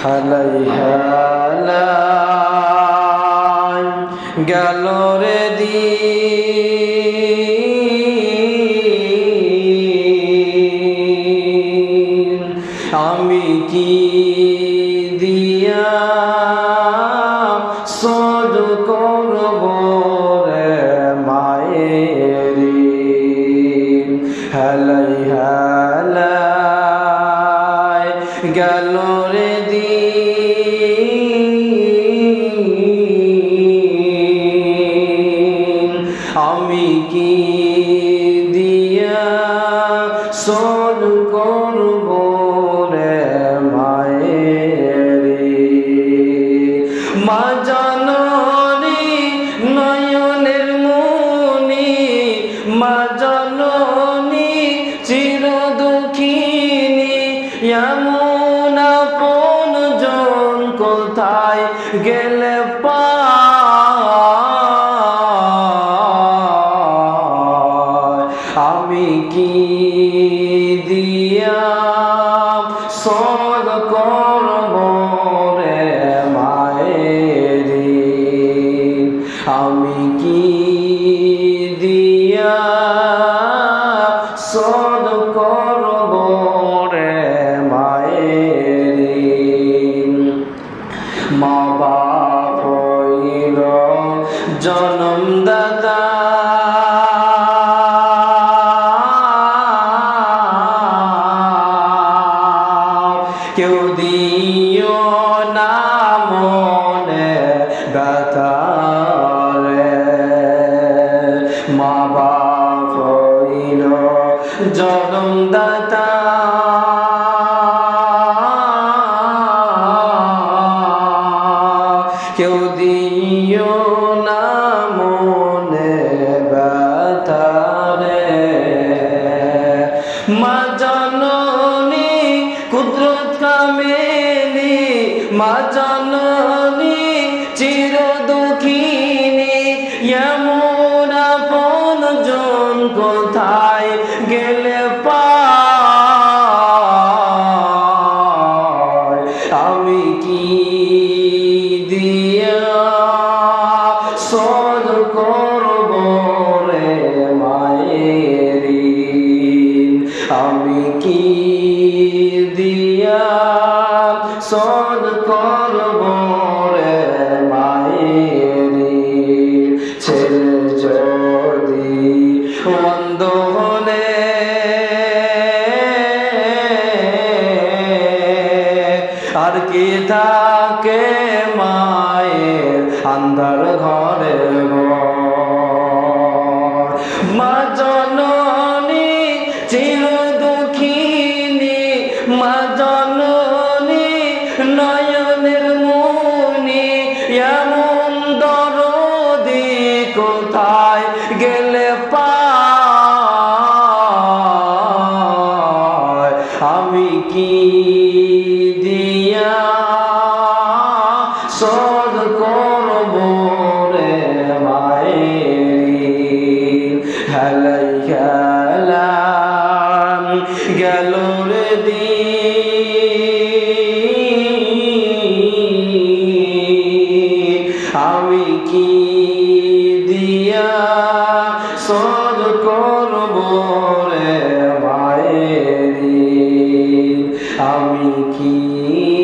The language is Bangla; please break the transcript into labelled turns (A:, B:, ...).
A: হালাই গেল রে দিন। আমি কি দিয়া সদ করব রে মায়েরি হালাই সদ করব রে মায়েরি। মা জননী নয়নের মুনি মা জননী চির দুঃখিনী এমন আমি কি দিয়া সদ করব রে মায়েরি? মা বাপ হইল জনমদাতা দিও না মনে ব্যথা রে। মা বাপ হইল জনমদাতা। কেউ দিও না মনে ব্যথা রে। চির দুঃখিনী, এমন আপন জন গেলে আমি কি দিয়া সদ করব রে মায়েরি আমি কি কি থাকে মায়ের আন্ধার ঘরে। মা জননী চির দুঃখিনী মা দিয়া সদ করব রে মায়েরি। হেলাই খেলাম গেল কি দিয়া সদ করব আমি কি